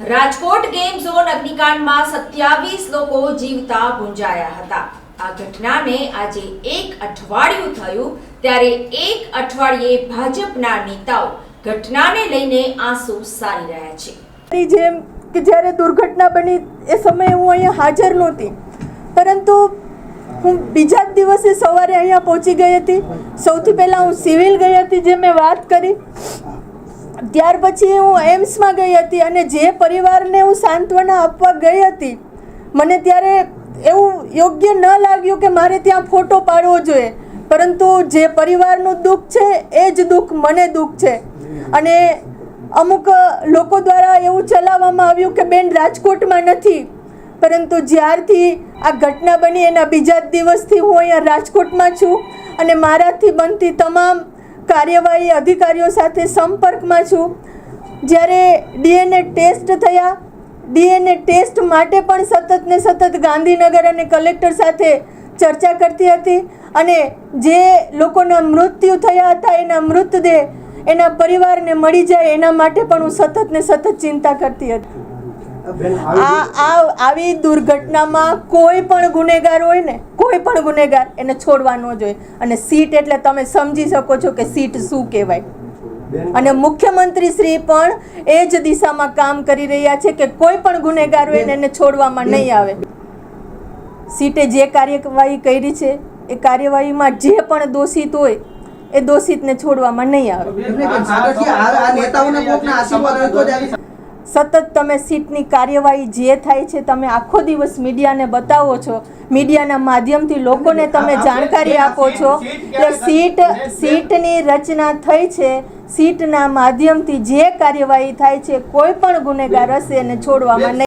Rajkot game zone અગ્નિકાંડમાં સત્યાવીસ લોકો જીવતા ગુંજાયા હતા. આ ઘટનાને આજે એક અઠવાડિયું થયું, ત્યારે એક અઠવાડિયે ભાજપના નેતાઓ ઘટનાને લઈને આંસુ સારી રહ્યા છે. જેમ કે જ્યારે દુર્ઘટના બની એ સમયે હું અહીંયા હાજર નહોતી, પરંતુ હું બીજા જ દિવસે સવારે અહીંયા પહોંચી ગઈ હતી. સૌથી પહેલાં હું સિવિલ ગઈ હતી, જે મેં વાત કરી. ત્યાર પછી હું એમ્સમાં ગઈ હતી અને જે પરિવારને હું સાંત્વના આપવા ગઈ હતી, મને ત્યારે એવું યોગ્ય ન લાગ્યું કે મારે ત્યાં ફોટો પાડવો જોઈએ. પરંતુ જે પરિવારનું દુઃખ છે, એ જ દુઃખ, મને દુઃખ છે. અને અમુક લોકો દ્વારા એવું ચલાવવામાં આવ્યું કે બેન રાજકોટમાં નથી. પરંતુ જ્યારથી આ ઘટના બની એના બીજા જ દિવસથી હું અહીંયા રાજકોટમાં છું અને મારાથી બનતી તમામ કાર્યવાહી અધિકારીઓ સાથે સંપર્કમાં છું. જ્યારે ડીએનએ ટેસ્ટ થયા, ડીએનએ ટેસ્ટ માટે પણ સતત ને સતત ગાંધીનગર અને કલેક્ટર સાથે ચર્ચા કરતી હતી અને જે લોકોના મૃત્યુ થયા હતા એના મૃતદેહ એના પરિવારને મળી જાય એના માટે પણ હું સતત ને સતત ચિંતા કરતી હતી. આ આ આવી દુર્ઘટનામાં કોઈ પણ ગુનેગાર હોય ને કોઈ પણ ગુનેગાર એને છોડવા ન જોઈએ અને સીટ એટલે તમે સમજી શકો છો કે સીટ શું કહેવાય અને મુખ્યમંત્રી શ્રી પણ એ જ દિશામાં કામ કરી રહ્યા છે કે કોઈ પણ ગુનેગાર હોય ને એને છોડવામાં નહીં આવે સીટે જે કાર્યવાહી કરી છે એ કાર્યવાહીમાં જે પણ દોષિત હોય એ દોષિતને છોડવામાં નહીં આવી સતત તમે સીટની કાર્યવાહી જે થાય છે તમે આખો દિવસ મીડિયાને બતાવો છો. મીડિયાના માધ્યમથી લોકોને તમે જાણકારી આપો છો. કે સીટ સીટની રચના થઈ છે. સીટના માધ્યમથી જે કાર્યવાહી થાય છે કોઈ પણ ગુનેગાર હશે એને છોડવામાં નહીં.